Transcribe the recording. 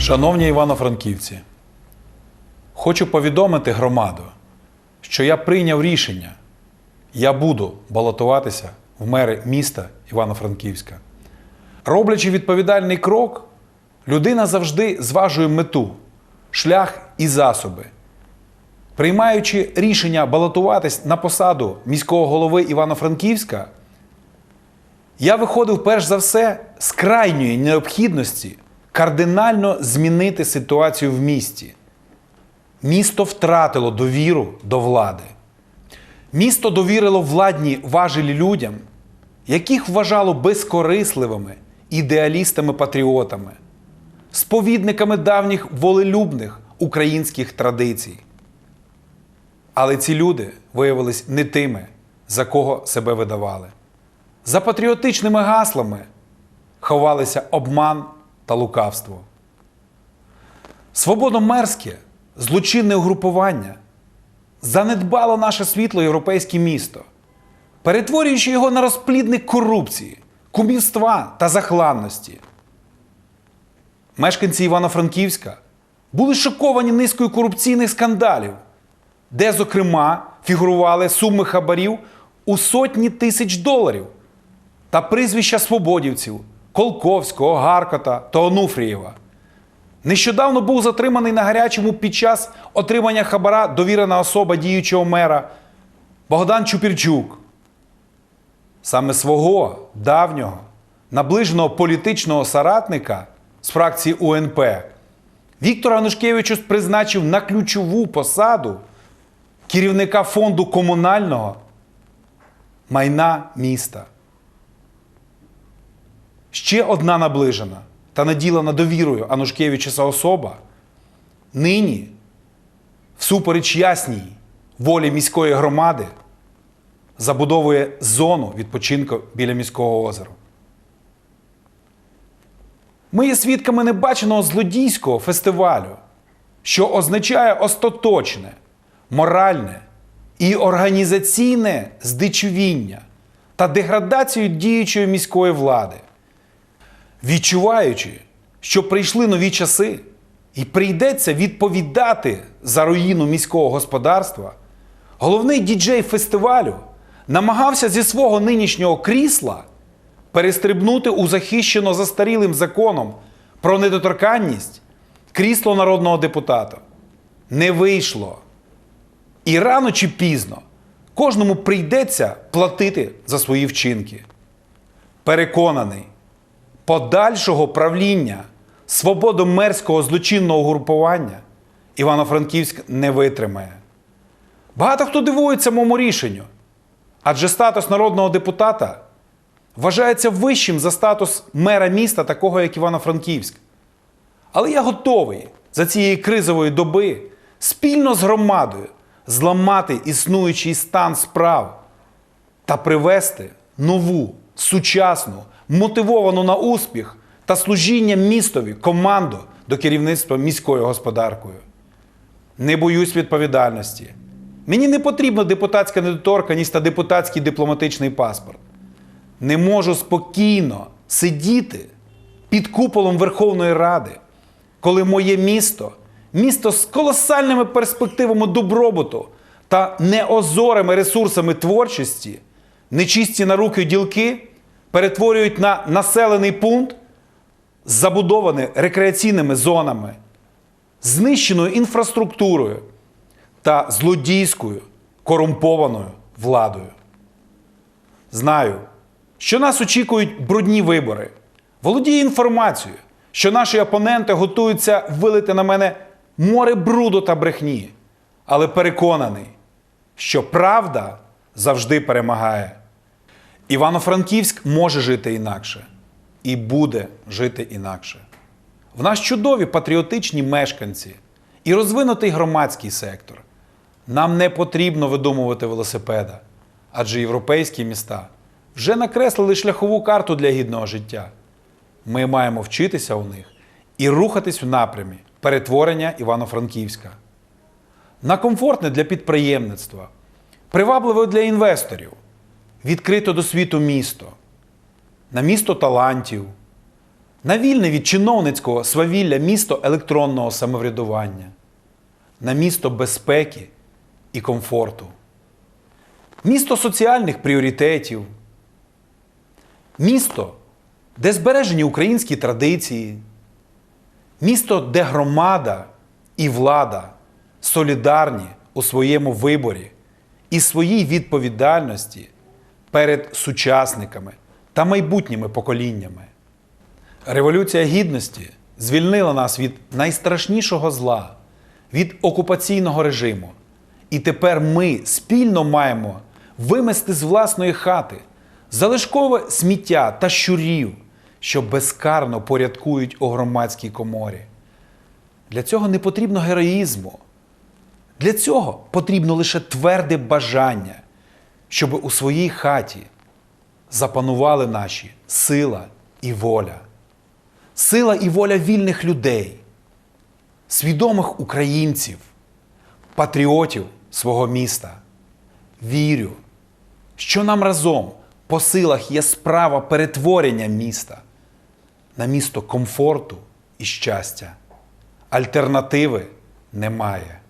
Шановні Івано-Франківці, хочу повідомити громаду, що я прийняв рішення. Я буду балотуватися в мери міста Івано-Франківська. Роблячи відповідальний крок, людина завжди зважує мету, шлях і засоби. Приймаючи рішення балотуватись на посаду міського голови Івано-Франківська, я виходив перш за все з крайньої необхідності кардинально змінити ситуацію в місті. Місто втратило довіру до влади. Місто довірило владні важелі людям, яких вважало безкорисливими ідеалістами-патріотами, сповідниками давніх волелюбних українських традицій. Але ці люди виявились не тими, за кого себе видавали. За патріотичними гаслами ховалися обман та лукавство. Свободомерське, злочинне угрупування занедбало наше світло європейське місто, перетворюючи його на розплідник корупції, кумівства та захланності. Мешканці Івано-Франківська були шоковані низкою корупційних скандалів, де, зокрема, фігурували суми хабарів у сотні тисяч доларів та прізвища свободівців Колковського, Гаркота та Онуфрієва. Нещодавно був затриманий на гарячому під час отримання хабара довірена особа діючого мера Богдан Чупірчук. Саме свого давнього, наближеного політичного соратника з фракції УНП Віктора Анушкевичус призначив на ключову посаду керівника фонду комунального майна міста. Ще одна наближена та наділена довірою Анушкевичуса особа нині, всупереч ясній волі міської громади, забудовує зону відпочинку біля міського озера. Ми є свідками небаченого злодійського фестивалю, що означає остаточне, моральне і організаційне здичувіння та деградацію діючої міської влади. Відчуваючи, що прийшли нові часи і прийдеться відповідати за руїну міського господарства, головний діджей фестивалю намагався зі свого нинішнього крісла перестрибнути у захищено застарілим законом про недоторканність крісло народного депутата. Не вийшло. І рано чи пізно кожному прийдеться платити за свої вчинки. Переконаний, подальшого правління свободомерського злочинного групування Івано-Франківськ не витримає. Багато хто дивується моєму рішенню, адже статус народного депутата вважається вищим за статус мера міста, такого як Івано-Франківськ. Але я готовий за цієї кризової доби спільно з громадою зламати існуючий стан справ та привести нову, сучасну, мотивовану на успіх та служіння містові команду до керівництва міською господаркою. Не боюсь відповідальності. Мені не потрібна депутатська недоторканість та депутатський дипломатичний паспорт. Не можу спокійно сидіти під куполом Верховної Ради, коли моє місто, місто з колосальними перспективами добробуту та неозорими ресурсами творчості, нечисті на руки ділки перетворюють на населений пункт, забудований рекреаційними зонами, знищеною інфраструктурою та злодійською корумпованою владою. Знаю, що нас очікують брудні вибори. Володію інформацією, що наші опоненти готуються вилити на мене море бруду та брехні, але переконаний, що правда завжди перемагає. Івано-Франківськ може жити інакше і буде жити інакше. В нас чудові патріотичні мешканці і розвинутий громадський сектор. Нам не потрібно видумувати велосипеда, адже європейські міста вже накреслили шляхову карту для гідного життя. Ми маємо вчитися у них і рухатись в напрямі перетворення Івано-Франківська. На комфортне для підприємництва, привабливе для інвесторів, відкрито до світу місто, на місто талантів, на вільне від чиновницького свавілля місто електронного самоврядування, на місто безпеки і комфорту, місто соціальних пріоритетів, місто, де збережені українські традиції, місто, де громада і влада солідарні у своєму виборі і своїй відповідальності перед сучасниками та майбутніми поколіннями. Революція Гідності звільнила нас від найстрашнішого зла, від окупаційного режиму. І тепер ми спільно маємо вимести з власної хати залишкове сміття та щурів, що безкарно порядкують у громадській коморі. Для цього не потрібно героїзму. Для цього потрібно лише тверде бажання, щоб у своїй хаті запанували наші сила і воля. Сила і воля вільних людей, свідомих українців, патріотів свого міста. Вірю, що нам разом по силах є справа перетворення міста на місто комфорту і щастя. Альтернативи немає.